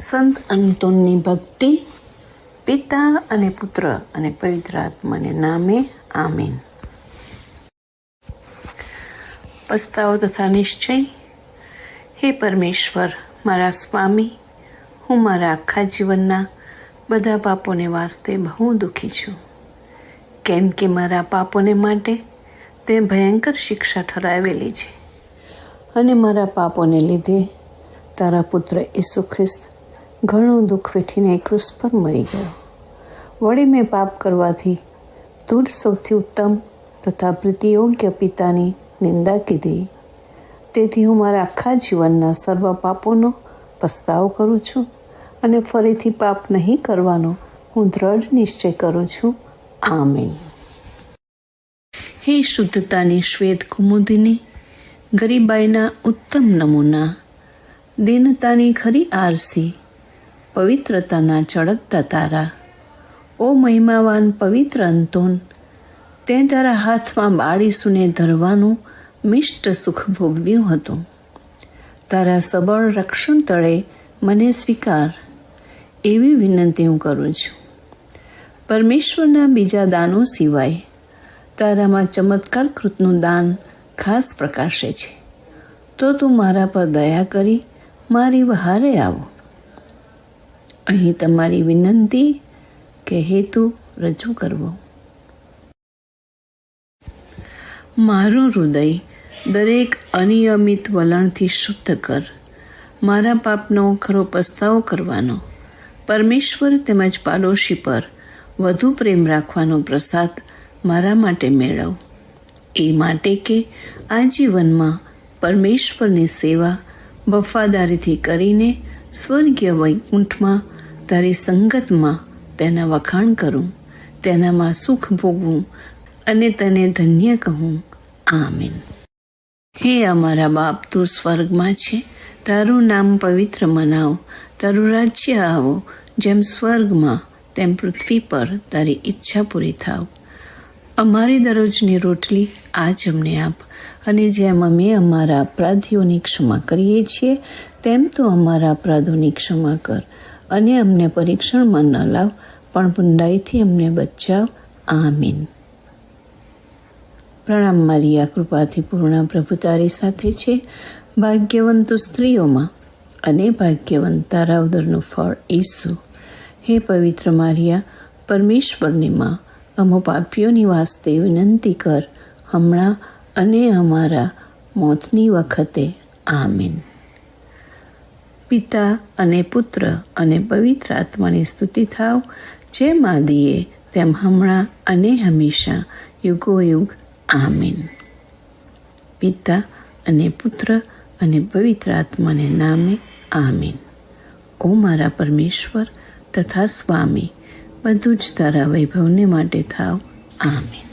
સંત અંતોનની ભક્તિ, પિતા અને પુત્ર અને પવિત્ર આત્માને નામે, આમીન. પસ્તાવો તથા નિશ્ચય. હે પરમેશ્વર, મારા સ્વામી, હું મારા આખા જીવનના બધા પાપોને વાસ્તે બહુ દુઃખી છું. કેમ કે મારા પાપોને માટે તે ભયંકર શિક્ષા ઠરાવેલી છે. અને મારા પાપોને લીધે તારા પુત્ર ઈસુ ખ્રિસ્ત ઘણું દુઃખ વેઠીને ક્રુસ પર મરી ગયો. વળી મેં પાપ કરવાથી તું સૌથી ઉત્તમ તથા પ્રીતિયોગ્ય પિતાની નિંદા કીધી. તેથી હું મારા આખા જીવનના સર્વ પાપોનો પસ્તાવો કરું છું અને ફરીથી પાપ નહીં કરવાનો હું દ્રઢ નિશ્ચય કરું છું. આમીન. હે શુદ્ધતાની શ્વેત કુમુદિની, ગરીબાઈના ઉત્તમ નમૂના, દીનતાની ખરી આરસી પવિત્રતાના ચળકતા તારા. ઓ મહિમાવાન પવિત્ર અંતોન, તે તારા હાથમાં બાળીસુને ધરવાનું મિષ્ટ સુખ ભોગવ્યું હતું. તારા સબળ રક્ષણ તળે મને સ્વીકાર, એવી વિનંતી હું કરું છું. પરમેશ્વરના બીજા દાનો સિવાય તારામાં ચમત્કાર કૃતનું દાન ખાસ પ્રકાશે છે. તો તું મારા પર દયા કરી, મારી વહારે આવો. અહીં તમારી વિનંતી કે હેતુ રજૂ કરવો. મારું હૃદય દરેક અનિયમિત વલણથી શુદ્ધ કર. મારા પાપનો ખરો પસ્તાવો કરવાનો. પરમેશ્વર તેમજ પાડોશી પર વધુ પ્રેમ રાખવાનો પ્રસાદ મારા માટે મેળવ. એ માટે કે આ જીવનમાં પરમેશ્વરની સેવા, વફાદારીથી કરીને સ્વર્ગીય વૈકુંઠમાં તારી સંગતમાં તેના વખાણ કરું, તેનામાં સુખ ભોગવું અને તને ધન્ય કહું. આમીન. હે અમારા બાપ, તું સ્વર્ગમાં છે. તારું નામ પવિત્ર મનાવ. તારું રાજ્ય આવો. જેમ સ્વર્ગમાં, તેમ પૃથ્વી પર તારી ઈચ્છા પૂરી થાવ. અમારી દરરોજની રોટલી આજ અમને આપ. અને જેમ અમે અમારા અપરાધીઓની ક્ષમા કરીએ છીએ, તેમ તો અમારા અપરાધોની ક્ષમા કર. અને અમને પરીક્ષણમાં ન લાવ, પણ પુંડાઈથી અમને બચાવ. આમીન. પ્રણામ મારી આ કૃપાથી પૂર્ણ પ્રભુ તારી સાથે છે. ભાગ્યવંત સ્ત્રીઓમાં અને ભાગ્યવંત તારા ઉદરનું ફળ ઈસુ. હે પવિત્ર મારિયા, પરમેશ્વરની માં, અમો પાપીઓની વાસ્તે વિનંતી કર, હમણાં અને અમારા મોતની વખતે. આમીન. પિતા અને પુત્ર અને પવિત્ર આત્માની સ્તુતિ થાવ જેમ આદિએ તેમ હમણાં અને હંમેશા, યુગોયુગ, આમીન. પિતા અને પુત્ર અને પવિત્ર આત્માને નામે આમીન. ઓ મારા પરમેશ્વર તથા સ્વામી, બધું જ તારા વૈભવને માટે થાવ. આમીન.